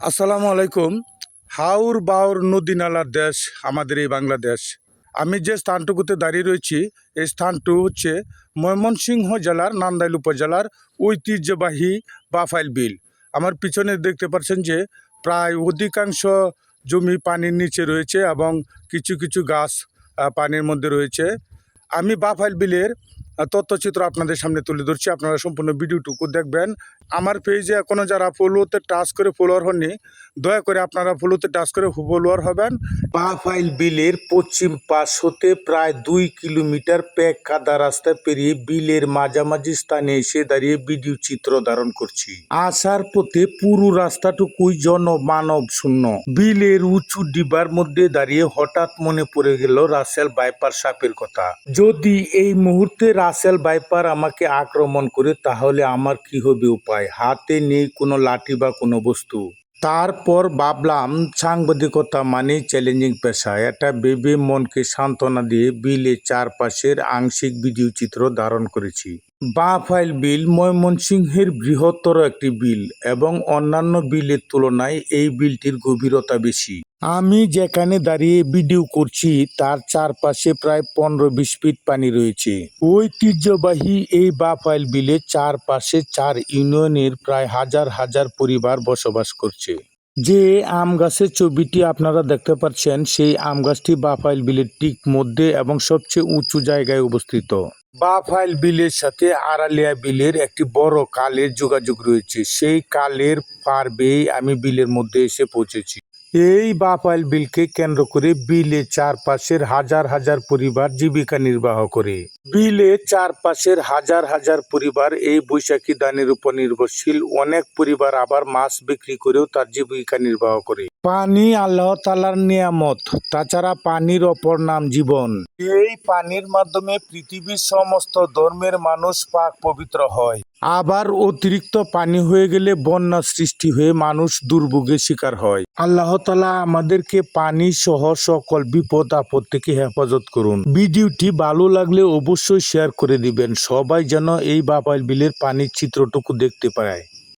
আসসালামু আলাইকুম। হাউর বাউর নদী নালার দেশ, আমাদের এই বাংলাদেশ। আমি যে স্থানটুকুতে দাঁড়িয়ে রয়েছি, এই স্থানটু হচ্ছে ময়মনসিংহ জেলার নান্দাইল উপজেলার ঐতিহ্যবাহী বাফাইল বিল। আমার পিছনে দেখতে পাচ্ছেন যে প্রায় অধিকাংশ জমি পানির নিচে রয়েছে এবং কিছু কিছু গাছ পানির মধ্যে রয়েছে। আমি বাফাইল বিলের তথ্যচিত্র আপনাদের সামনে তুলে ধরছি। আপনারা সম্পূর্ণ ভিডিওটুকু দেখবেন। আমার পেজে এখনও যারা ফলোতে টাচ করে ফলোয়ার হননি, দয়া করে আপনারা ফলোতে টাচ করে ফলোয়ার হবেন। বাফাইল বিলের পশ্চিম পাশ হতে প্রায় দুই কিলোমিটার প্যাক কাদা রাস্তা পেরিয়ে বিলের মাঝামাঝি স্থানে এসে দাঁড়িয়ে ভিডিও চিত্র ধারণ করছি। আসার পথে পুরো রাস্তাটুকুই জনমানব শূন্য। বিলের উঁচু ডিবার মধ্যে দাঁড়িয়ে হঠাৎ মনে পড়ে গেল রাসেল বাইপার সাপের কথা। যদি এই মুহূর্তে রাসেল বাইপার আমাকে আক্রমণ করে, তাহলে আমার কি হবে উপায়? হাতে নেই কোনো লাঠি বা কোনো বস্তু। তারপর ভাবলাম, সাংবাদিকতা মানে চ্যালেঞ্জিং পেশা। এটা বেবি মনকে সান্ত্বনা দিয়ে বিলে চারপাশের আংশিক ভিডিও চিত্র ধারণ করেছি। বাঁফাইল বিল ময়মনসিংহের বৃহত্তর একটি বিল এবং অন্যান্য বিলের তুলনায় এই বিলটির গভীরতা বেশি। আমি যেখানে দাঁড়িয়ে ভিডিও করছি, তার চারপাশে প্রায় পনেরো বিশ ফিট পানি রয়েছে। ঐতিহ্যবাহী এই বাফাইল বিলে চারপাশে চার ইউনিয়নের প্রায় হাজার হাজার পরিবার বসবাস করছে। যে আম গাছের ছবিটি আপনারা দেখতে পাচ্ছেন, সেই আম গাছটি বাফাইল বিলের ঠিক মধ্যে এবং সবচেয়ে উঁচু জায়গায় অবস্থিত। বাফাইল বিলের সাথে আড়ালিয়া বিলের একটি বড় কালের যোগাযোগ রয়েছে। সেই কালের পার বেয়ে আমি বিলের মধ্যে এসে পৌঁছেছি। এই বাফাইল বিলকে কেন্দ্র করে বিলে চারপাশের হাজার হাজার পরিবার জীবিকা নির্বাহ করে। বিলে চারপাশের হাজার হাজার পরিবার এই বৈশাখী দানের উপর নির্ভরশীল। অনেক পরিবার আবার মাছ বিক্রি করেও তার জীবিকা নির্বাহ করে। পানি আল্লাহ তালার নিয়ামত, তাছাড়া পানির অপর নাম জীবন। এই পানির মাধ্যমে পৃথিবীর সমস্ত ধর্মের মানুষ পাক পবিত্র হয়। আবার অতিরিক্ত পানি হয়ে গেলে বন্যা সৃষ্টি হয়ে মানুষ দুর্ভোগের শিকার হয়। আল্লাহ তালা আমাদেরকে পানি সহ সকল বিপদ আপদ থেকে হেফাজত করুন। ভিডিওটি ভালো লাগলে অবশ্যই শেয়ার করে দিবেন। সবাই যেন এই বাবাইল বিলের পানির চিত্রটুকু দেখতে পায়।